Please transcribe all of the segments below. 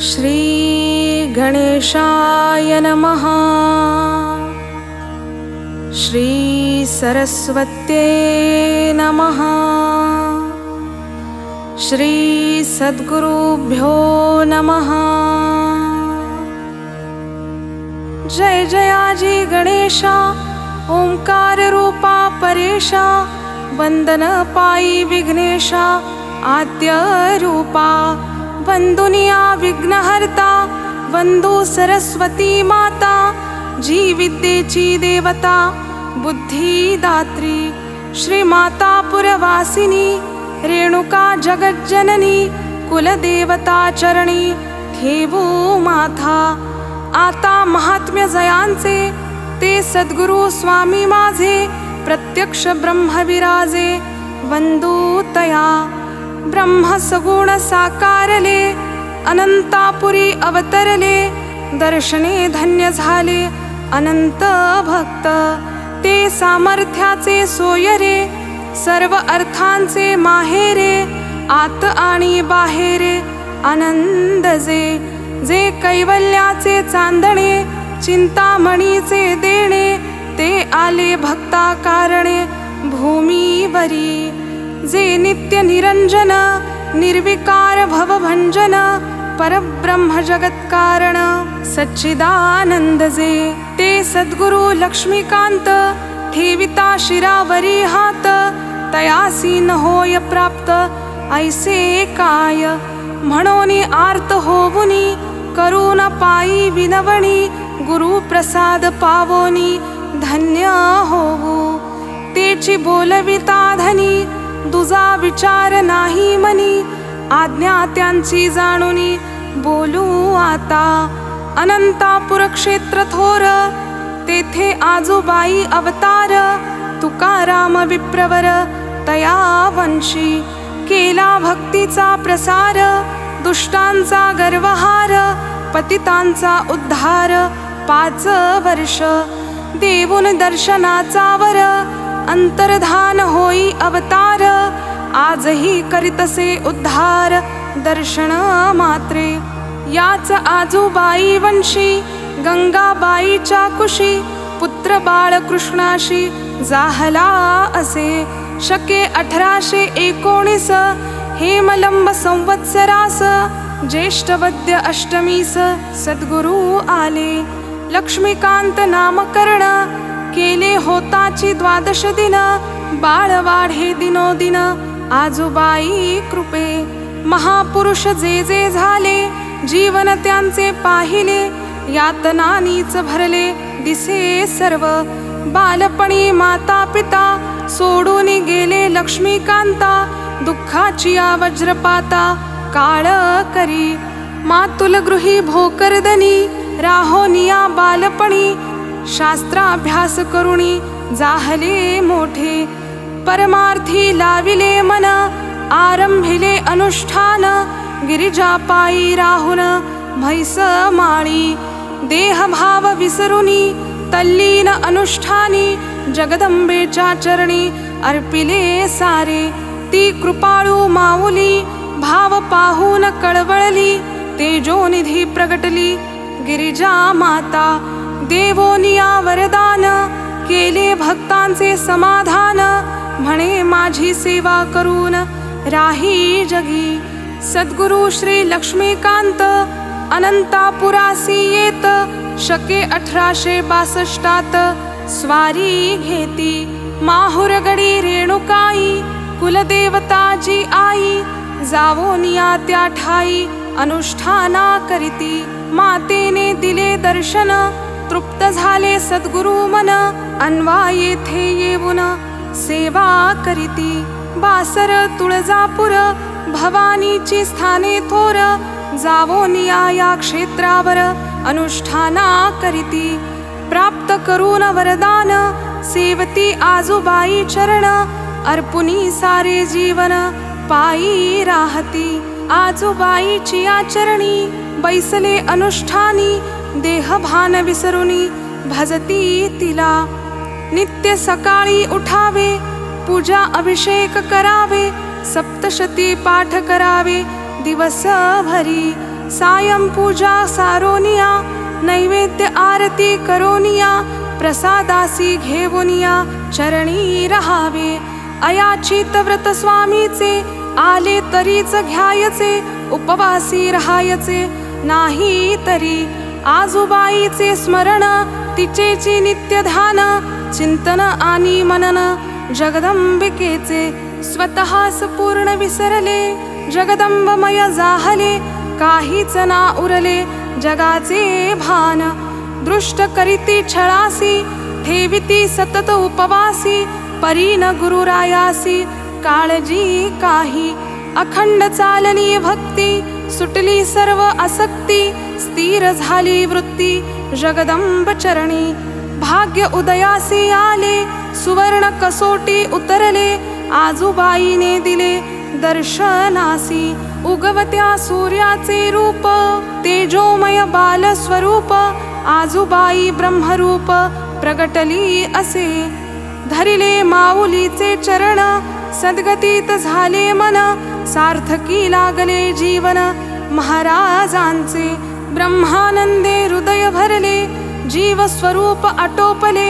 श्रीगणेशाय नमः। श्रीसरस्वत्यै नमः। श्रीसद्गुरुभ्यो नमः। जय जयाजी गणेशा ओंकार रूपा परेशा वंदन पायी विघ्नेशा आद्य रूपा वंदुनिया विघ्नहर्ता वंदू सरस्वती माता जी विद्येची देवता बुद्धिदात्री श्रीमाता पुरवासिनी रेणुका जगज्जननी कुलदेवता चरणी ठेवू माथा आता महात्म्य जयांचे ते सद्गुरु स्वामी माझे प्रत्यक्ष ब्रह्म विराजे वंदूतया ब्रह्म सगुण साकारले अनंतापुरी अवतरले दर्शने धन्य झाले अनंत भक्त. ते सामर्थ्याचे सोयरे सर्व अर्थांचे माहेरे आत आणि बाहेरे आनंद जे जे कैवल्याचे चांदणे चिंतामणीचे देणे ते आले भक्ता कारणे भूमीवरी. निरंजन निर्विकार भवभंजन परब्रह्म जगत कारण सच्चिदानंद जे। ते सद्गुरु लक्ष्मीकांत ठेविता शिरावरी हात तयासी न होय प्राप्त ऐसे काय म्हणून आर्त होऊनी करून पायी विनवणी गुरु प्रसाद पावोनी धन्य होऊ तेची बोलविता धनी दुजा विचार नाही मनी आज्ञा त्यांची जाणुनी. बोलू आता अनंतापुर क्षेत्र थोर तेथे आजूबाई अवतार तुकाराम विप्रवर तया वंशी केला भक्तीचा प्रसार दुष्टांचा गर्वहार पतितांचा उद्धार. पाच वर्ष देऊन दर्शनाचा वर अंतर्धान होई अवतार आजही करीतसे उद्धार दर्शन मात्रे. याच आजूबाई वंशी गंगाबाईच्या कुशी पुत्र बाळ कृष्णाशी जाहला असे. शके अठराशे एकोणीस हेमलंब संवत्सरास ज्येष्ठवद्य अष्टमीस सद्गुरु आले. लक्ष्मीकांत नामकरण केले होताची द्वादश दिन बाळ वाढे दिनोदिन आजोबाई कृपे. महापुरुष जे जे झाले जीवन त्यांचे पाहिले यातनानीच भरले दिसे सर्व. बालपणी माता पिता सोडून गेले लक्ष्मीकांता दुःखाची या वज्रपाता काळ करी. मातुल गृही भोकरदनी राहोनिया बालपणी शास्त्राभ्यास करुणी जाहले मोठे. परमार्थी लाविले मन आरंभिले अनुष्ठान. गिरिजापायी राहुन भैस माळी देहभाव विसरुनी तल्लीन अनुष्ठानी. जगदंबेच्या चरणी अर्पिले सारे. ती कृपाळू माऊली भाव पाहून कळवळली. तेजोनिधी प्रगटली. गिरिजा माता देवोनिया वरदान केले भक्तांचे समाधान म्हणे माझी सेवा करून राही जगी. सद्गुरु श्री लक्ष्मीकांत अनंतापुरासी येत शके अठराशे बासष्टात स्वारी घेती. माहुरगडी रेणुकाई कुलदेवताजी आई जावोनिया त्या ठाई अनुष्ठाना करीती. मातेने दिले दर्शन तृप्त झाले सद्गुरु मन अन्वा येथे येऊन सेवा करीती बासर तुळजापूर भवानीची स्थाने थोर. जावोनिया या क्षेत्रावर अनुष्ठाना करीती. प्राप्त करून वरदान सेवती आजूबाई चरण. अर्पुनी सारे जीवन पायी राहती. आजूबाईची आचरणी बैसले अनुष्ठानी. देहभान विसरुनी भजती तिला. नित्य सकाळी उठावे पूजा अभिषेक करावे सप्तशती पाठ करावे दिवस भरी सायं पूजा सारोनिया नैवेद्य आरती करोनिया प्रसादासी घेवोनिया चरणी रहावे. अयाचित व्रत स्वामीचे आले तरीच घ्यायचे उपवासी राहायचे नाही तरी आजूबाईचे स्मरण तिचेची नित्य ध्यान चिंतन आणि मनन. जगदंबिकेचे स्वतःस पूर्ण विसरले जगदंबमय जाहले काहीच ना उरले जगाचे भान. दृष्ट करीती छळासी ठेविती सतत उपवासी परीन गुरुरायासी काळजी काही. अखंड चालनी भक्ती सुटली सर्व आसक्ती स्थिर झाली वृत्ती जगदंब चरणी. भाग्य उदयासी आले सुवर्ण कसोटी उतरले आजूबाईने दिले दर्शनासी. उगवत्या सूर्याचे रूप तेजोमय बाल स्वरूप आजूबाई ब्रह्मरूप प्रगटली असे. धरिले माऊलीचे चरण सद्गतीत झाले मन सार्थकी लागले जीवन महाराजांचे. ब्रह्मानंदे हृदय भरले जीव स्वरूप आटोपले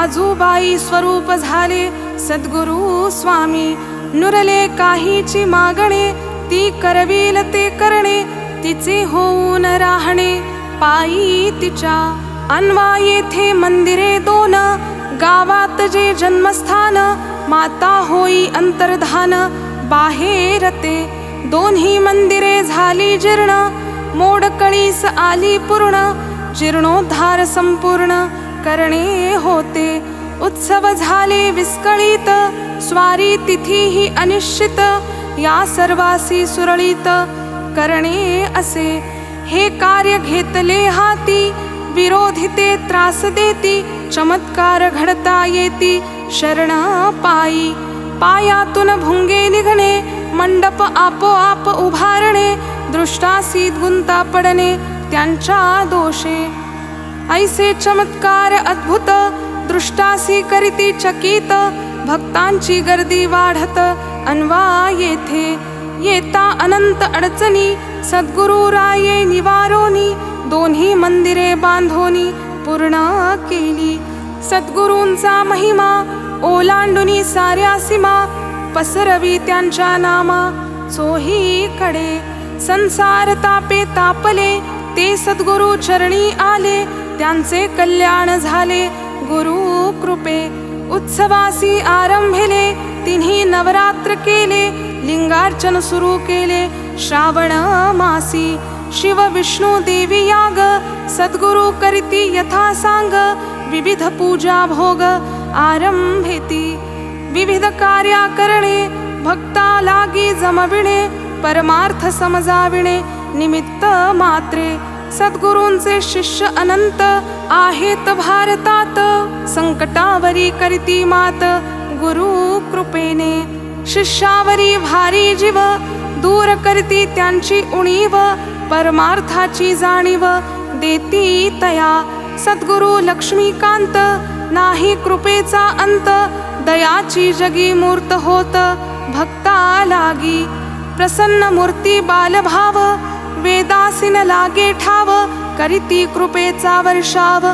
आजूबाई स्वरूप झाले सद्गुरु स्वामी नुरले काहीची मागणे ती करवील ते करणे तिचे होऊन राहणे पायी तिच्या अन्वा येथे मंदिरे दोन गावात जे जन्मस्थान माता होई अंतर्धान बाहेर ते दोन्ही मंदिरे झाली जीर्ण मोडकळीस आली पूर्ण जीर्णोद्धार संपूर्ण करणे होते. उत्सव झाले विस्कळीत स्वारी तिथी ही अनिश्चित या सर्वासी सुरळीत करणे असे. हे कार्य घेतले हाती विरोधिते त्रास देती चमत्कार घडता येती शरण पायी पायातून भुंगे निघणे मंडप आपोआप उभारणे दृष्टासी गुंता पडणे त्यांच्या दोषे. ऐसे चमत्कार अद्भुत दृष्टासी करीती चकित भक्तांची गर्दी वाढत अन्वा येथे. येता अनंत अडचणी सद्गुरु राये निवारोनी दोन्ही मंदिरे बांधोनी पूर्ण केली. सद्गुरूंचा महिमा ओलांडुनी साऱ्या सीमा पसरवी त्यांच्या नामा चोहीकडे संसार तापे तापले ते सद्गुरु चरणी आले. त्यांचे कल्याण झाले गुरु कृपे. उत्सवासी आरंभिले तिन्ही नवरात्र केले. लिंगार्चन सुरू केले श्रावण मासी. शिव विष्णू देवी याग सद्गुरु करीती यथा सांग विविध पूजा भोग आरंभेती. विविध कार्या करणे भक्ता लागी जमविणे परमार्थ समजाविणे निमित्त मात्रे. सद्गुरूंचे शिष्य अनंत आहेत भारतात. संकटावरी करीती मात गुरु कृपेने. शिष्यावरी भारी जीव दूर करती त्यांची उणीव. परमार्थाची जाणीव देती तया. सद्गुरु लक्ष्मीकांत नाही कृपेचा अंत. दयाची जगी मूर्त होत भक्ता लागी प्रसन्न मूर्ती बालभाव वेदासीन लागे ठाव करीती कृपेचा वर्षाव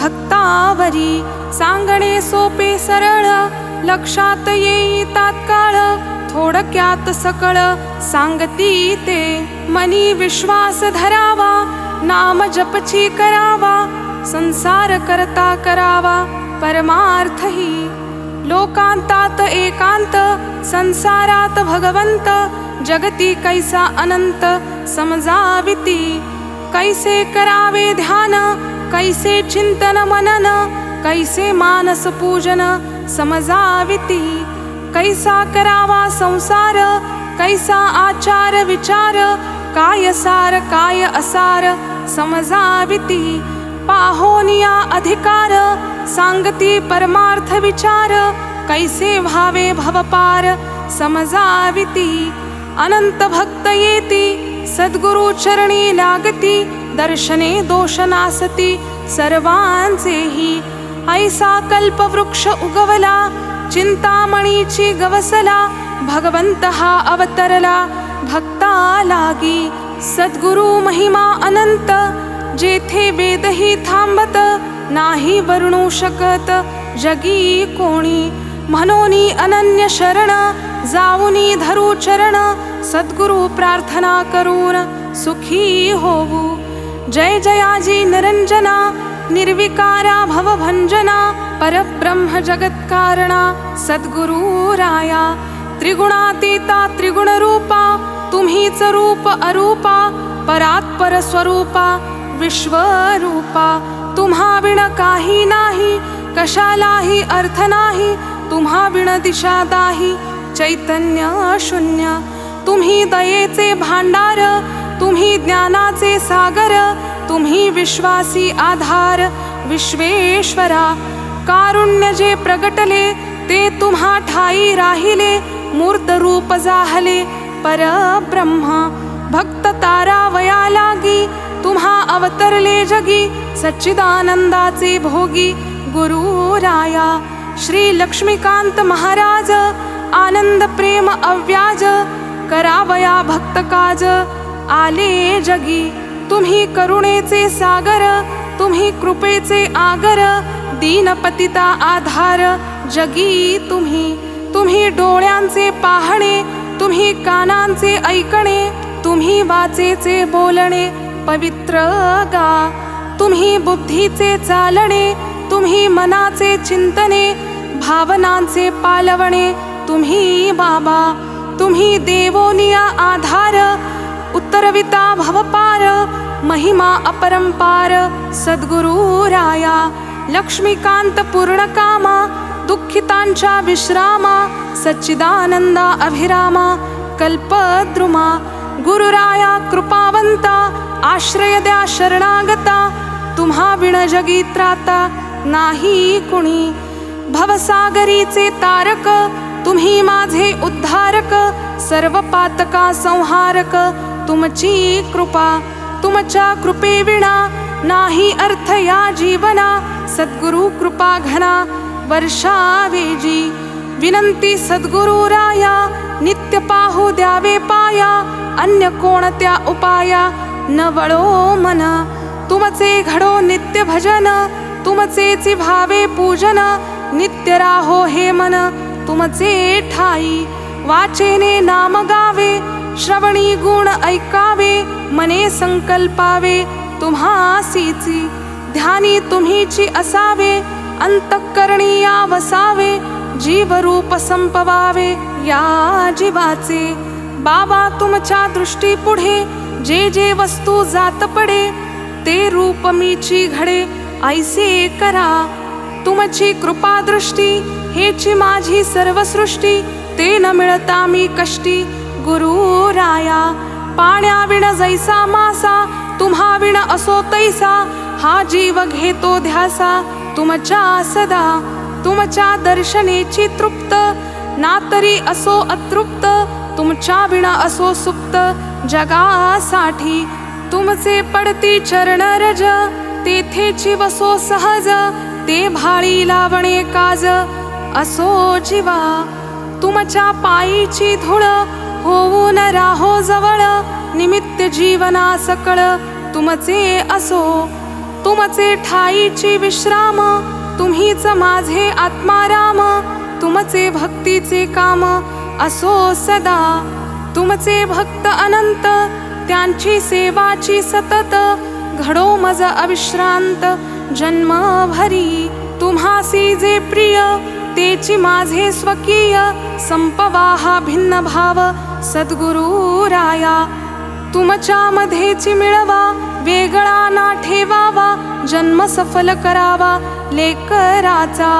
भक्तावरी. सांगणे सोपे सरळ लक्षात येई तात्काळ थोडक्यात सकळ सांगती ते. मनी विश्वास धरावा नाम जपची करावा संसार करता करावा परमार्थही. लोकांतात एकांत संसारात भगवंत जगती कैसा अनंत समजाविती. कैसे करावे ध्यान कैसे चिंतन मनन कैसे मानस पूजन समजाविती. कैसा करावा संसार कैसा आचार विचार काय सार काय असार समजाविती. पाहोनिया अधिकार सांगती परमार्थ विचार कैसे भावे भवपार समजाविती। अनंत भक्त येती सद्गुरु चरणी लागती दर्शने दोष नासती सर्वांचेही ऐसा कल्पवृक्ष उगवला चिंतामणीची गवसला भगवंत हा अवतरला भक्ता लागी सद्गुरु महिमा अनंत जेथे वेदही थांबत नाही वर्णू शकत. जगी कोणी म्हणोनी अनन्य शरण जाऊनी धरू चरण. सद्गुरु प्रार्थना करून सुखी होऊ. जय जयाजी निरंजना निर्विकारा भवभंजना परब्रह्म जगत्कारणा सद्गुरु राया. त्रिगुणातीता त्रिगुणरूपा तुम्हीच रूप अरूपा परात्पर स्वरूपा विश्वरूपा तुम्हा विण काही नाही कशालाही अर्थ नाही तुम्हा विण दिशा दाही चैतन्य शून्य. तुम्ही दयेचे भांडार तुम्ही ज्ञानाचे सागर तुम्ही विश्वासी आधार विश्वेश्वरा. कारुण्य जे प्रगटले ते तुम्हा ठाई राहिले मूर्त रूप जाहले परब्रह्म. भक्त तारा वया लागी तुम्हा अवतरले जगी सच्चिदानंदाचे भोगी गुरु राया। श्री लक्ष्मीकांत महाराज आनंद प्रेम अव्याज करावया भक्त काज आले जगी। तुम्ही करुणेचे सागर तुम्ही कृपेचे आगर दीनपतिता आधार जगी तुम्ही। तुम्ही डोळ्यांचे पाहणे तुम्ही कानांचे ऐकणे तुम्ही वाचेचे बोलणे पवित्र गा. तुम्ही बुद्धीचे चालणे तुम्ही मनाचे चिंतने भावनांचे पालवणे तुम्ही बाबा. तुम्ही देवोनिया आधार उत्तरविता भवपार महिमा अपरंपार सद्गुरु राया. लक्ष्मीकांत पूर्णकामा दुःखितांच्या विश्रामा सच्चिदानंदा अभिरामा कल्पद्रुमा. गुरुराया कृपावंता आश्रय द्या शरणागता तुम्हा विण जगी त्राता नाही कुणी. भवसागरीचे तारक तुम्ही माझे उद्धारक सर्व पातका संहारक तुमची कृपा तुमच्या कृपे विणा नाही अर्थ या जीवना सद्गुरु कृपा घना वर्षावेजी विनंती सद्गुरु राया नित्य पाहू द्यावे पाया अन्य कोणत्या उपाया? न वळो मन. तुमचे घडो नित्य भजन. तुमचे भावे पूजन. नित्य राहो हे मन. तुमचे ठाई. वाचेने नाम गावे. श्रवणी गुण ऐकावे. मने संकल्पावे. तुम्हासीची. ध्यानी तुम्हीची असावे. अंतःकरणी या वसावे जीवरूप संपवावे. या जीवाचे बाबा तुमच्या दृष्टी पुढे जे जे वस्तू जात पडे ते रूप मीची घडे ऐसे करा. तुमची कृपा दृष्टी हेची माझी सर्व सृष्टी ते न मिळता मी कष्टी. गुरु राया पाण्या विण जैसा मासा तुम्हा विण असो तैसा हा जीव घेतो ध्यासा तुमच्या सदा. तुमच्या दर्शनेची तृप्त ना तरी असो अतृप्त तुमच्या विणा असो सुप्त जगासाठी. तुमचे पडती चरण रज तेथेची वसो सहज ते भाळी लावणे काज असो जीवा. तुमच्या पायीची धुळ होऊन राहो जवळ निमित्त जीवना सकळ तुमचे असो. तुमचे ठाईची विश्राम तुम्हीच माझे आत्माराम तुमचे भक्तीचे काम असो सदा. तुमचे भक्त अनंत त्यांची सेवाची सतत. घडो मज अविश्रांत जन्मभरी तुम्हासी जे प्रिय तेची माझे स्वकीय. संपवाहा भिन्न भाव सद्गुरु राया. तुमच्या मध्येची मिळवा वेगळा ना ठेवावा. जन्म सफल करावा लेकराचा.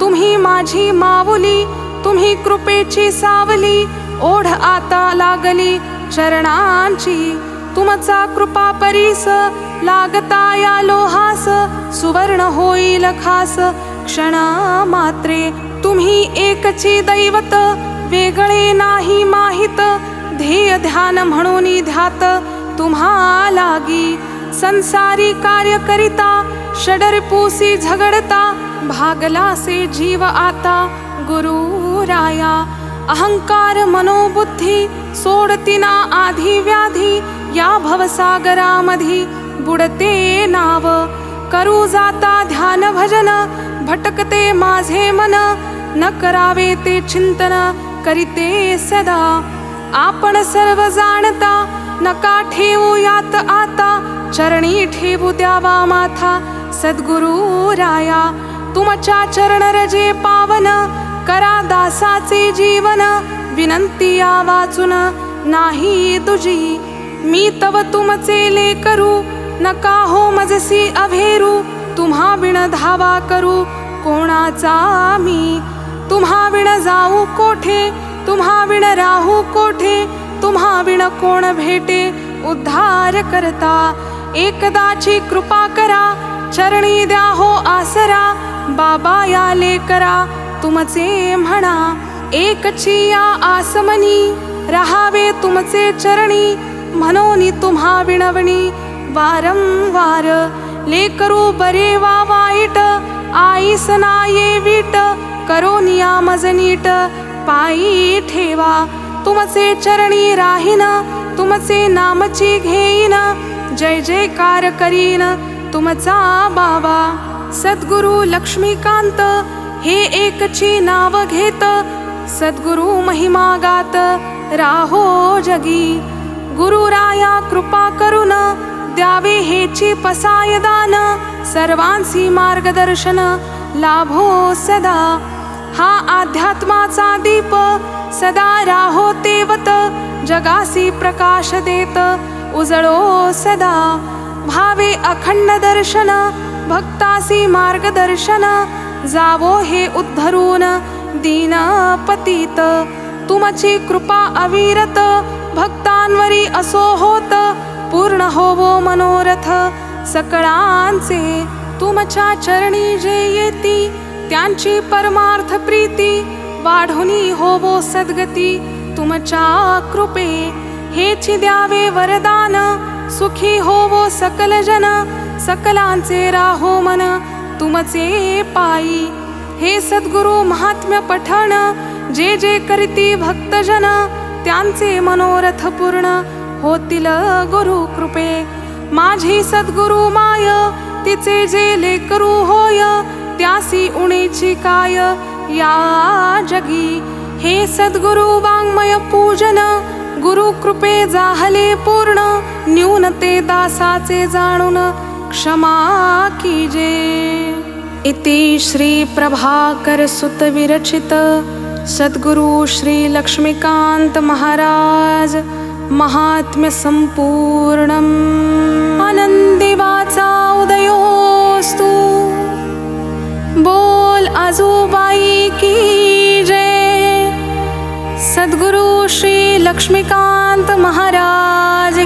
तुम्ही माझी माऊली तुम्ही कृपेची सावली ओढ आता लागली चरणांची. तुमचा कृपा परीस लागता या लोहास सुवर्ण होईल खास. क्षणा मात्रे तुम्ही एकची दैवत वेगळे नाही माहीत. ध्येय ध्यान म्हणून ध्यात तुम्हा लागी संसारी कार्य करिता षडरपुसी झगडता भागलासे जीव आता गुरु राया अहंकार मनोबुद्धी सोडतिना आधी व्याधी या भवसागरामधी बुडते नाव करू जाता ध्यान भजन भटकते माझे मन न करावे ते चिंतन करीते सदा. आपण सर्व जाणता नका ठेवू यात आता चरणी ठेवू द्यावा माथा सद्गुरु राया. तुमच्या चरण रजे पावन करा दासाचे जीवन. विनंती या वाचून नाही तुझी मी तव तुमचे लेकरू. नका हो मजसी अभेरू. तुम्हा विण धावा करू कोणाचा मी. तुम्हा विण जाऊ कोठे? तुम्हा विण राहू कोठे? तुम्हा विण कोण भेटे? उद्धार करता. एकदाची कृपा करा. चरणी द्या हो आसरा. बाबा या लेकरा तुमचे म्हणा एकची या आसमनी राहावे तुमचे चरणी म्हणोनी तुम्हा विणवणी. वारंवार लेकरू बरे वा वाईट आईस नाये वीट करो मजनीट. पायी ठेवा तुमचे चरणी राहीन तुमचे नामची घेईन. जय जयकार करीन तुमचा बाबा. सद्गुरु लक्ष्मीकांत हे एकची नाव घेत. सद्गुरु महिमा गात. राहो जगी. गुरुराया कृपा करून द्यावे हेची पसाय दान. सर्वांसी मार्गदर्शन लाभो सदा. हा अध्यात्माचा दीप. सदा राहो तेवत. जगासी प्रकाश देत. उजळो सदा. भावे अखंड दर्शन. भक्तासी मार्गदर्शन. जावो हे उद्धरून. दीन पतीत तुमची कृपा अविरत. भक्तांवरी असो होत. पूर्ण होवो मनोरथ. सकळांचे तुमच्या चरणी जे येती त्यांची परमार्थ प्रीती. वाढुनी होवो सद्गती. तुमच्या कृपे हेची द्यावे वरदान. सुखी होवो सकल जन. सकलांचे राहो मन. तुमचे पायी. हे सद्गुरु महात्म्य पठण जे जे करीती भक्तजन त्यांचे मनोरथ पूर्ण होतील गुरु कृपे. माझी सद्गुरु माय तिचे जे लेकरू होय त्यासी उणीची काय या जगी. हे सद्गुरु वाङ्मय पूजन गुरु कृपे जाहले पूर्ण न्यूनते दासाचे जाणून क्षमा कीजे। इति श्री प्रभाकर सुत विरचित सद्गुरु श्री लक्ष्मीकांत महाराज महात्म्य संपूर्णम्। आनंदिवाचा उदयोस्तु। बोल आजूबाई की जय सद्गुरु श्री लक्ष्मीकांत महाराज